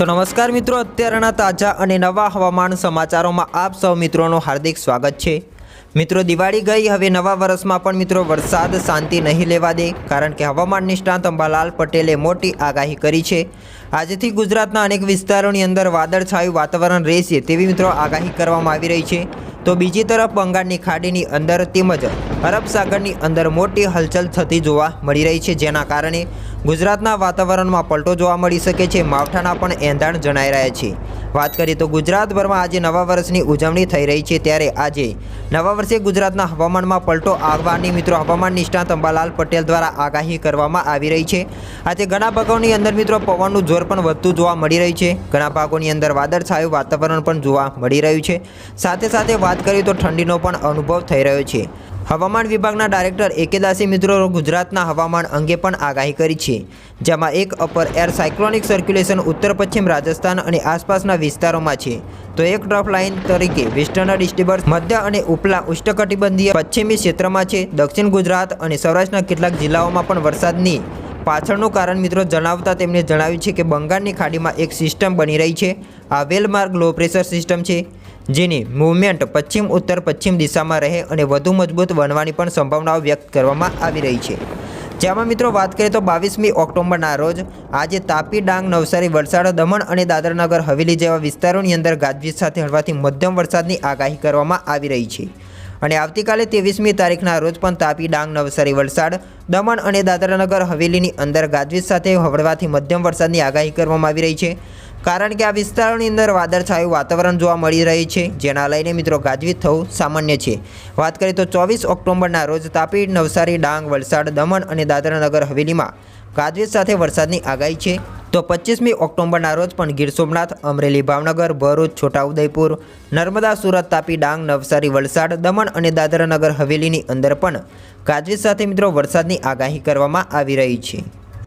તો નમસ્કાર મિત્રો, અત્યારના તાજા અને નવા હવામાન સમાચારોમાં આપ સૌ મિત્રોનું હાર્દિક સ્વાગત છે. મિત્રો, દિવાળી ગઈ, હવે નવા વર્ષમાં પણ મિત્રો વરસાદ શાંતિ નહીં લેવા દે, કારણ કે હવામાન નિષ્ણાત અંબાલાલ પટેલે મોટી આગાહી કરી છે. આજથી ગુજરાતના અનેક વિસ્તારોની અંદર વાદળછાયું વાતાવરણ રહેશે તેવી મિત્રો આગાહી કરવામાં આવી રહી છે. તો બીજી તરફ બંગાળની ખાડીની અંદર તેમજ અરબ સાગરની અંદર મોટી હલચલ થતી જોવા મળી રહી છે, જેના કારણે ગુજરાતના વાતાવરણમાં પલટો જોવા મળી શકે છે, માવઠાના પણ એંધાણ જણાઈ રહ્યા છે. વાત કરીએ તો ગુજરાતભરમાં આજે નવા વર્ષની ઉજવણી થઈ રહી છે, ત્યારે આજે નવા વર્ષે ગુજરાતના હવામાનમાં પલટો આવવાની મિત્રો હવામાન નિષ્ણાત અંબાલાલ પટેલ દ્વારા આગાહી કરવામાં આવી રહી છે. આજે ઘણા ભાગોની અંદર મિત્રો પવનનું જોર પણ વધતું જોવા મળી રહ્યું છે. ઘણા ભાગોની અંદર વાદળછાયું વાતાવરણ પણ જોવા મળી રહ્યું છે. સાથે સાથે વાત કરીએ તો ઠંડીનો પણ અનુભવ થઈ રહ્યો છે. હવામાન વિભાગના ડાયરેક્ટર એકેદાસી મિત્રો ગુજરાતના હવામાન અંગે પણ આગાહી કરી છે, જેમાં એક અપર એર સાયક્લોનિક સર્ક્યુલેશન ઉત્તર પશ્ચિમ રાજસ્થાન અને આસપાસના વિસ્તારોમાં છે. તો એક ટ્રફ લાઇન તરીકે વેસ્ટર્ન ડિસ્ટર્બન્સ મધ્ય અને ઉપલા ઉષ્ણકટિબંધીય પશ્ચિમી ક્ષેત્રમાં છે, દક્ષિણ ગુજરાત અને સૌરાષ્ટ્રના કેટલાક જિલ્લાઓમાં પણ વરસાદની પાછળનું કારણ મિત્રો જણાવતા તેમણે જણાવ્યું છે કે બંગાળની ખાડીમાં એક સિસ્ટમ બની રહી છે. આ વેલમાર્ગ લો પ્રેશર સિસ્ટમ છે. જેની મૂવમેન્ટ પશ્ચિમ ઉત્તર પશ્ચિમ દિશામાં રહે અને વધુ મજબૂત બનવાની પણ સંભાવનાઓ વ્યક્ત કરવામાં આવી રહી છે. જેમાં મિત્રો વાત કરીએ તો બાવીસમી ઓક્ટોબરના રોજ આજે તાપી ડાંગ, નવસારી, વલસાડ, દમણ અને દાદરનગર, હવેલી જેવા વિસ્તારોની અંદર ગાજવીજ સાથે હળવાથી મધ્યમ વરસાદની આગાહી કરવામાં આવી રહી છે. અને આવતીકાલે ત્રેવીસમી તારીખના રોજ પણ તાપી ડાંગ, નવસારી, વલસાડ, દમણ અને દાદરાનગર, હવેલીની અંદર ગાજવીજ સાથે હળવાથી મધ્યમ વરસાદની આગાહી કરવામાં આવી રહી છે. કારણ કે આ વિસ્તારોની અંદર વાદળછાયું વાતાવરણ જોવા મળી રહી છે, જેના લઈને મિત્રો ગાજવીજ થવું સામાન્ય છે. વાત કરીએ તો ચોવીસ ઓક્ટોબરના રોજ તાપી નવસારી, ડાંગ, વલસાડ, દમણ અને દાદરાનગર હવેલીમાં ગાજવીજ સાથે વરસાદની આગાહી છે. તો પચીસમી ઓક્ટોબરના રોજ પણ ગીર સોમનાથ, અમરેલી, ભાવનગર, ભરૂચ, છોટાઉદેપુર, નર્મદા, સુરત, તાપી, ડાંગ, નવસારી, વલસાડ, દમણ અને દાદરાનગર હવેલીની અંદર પણ ગાજવીજ સાથે મિત્રો વરસાદની આગાહી કરવામાં આવી રહી છે.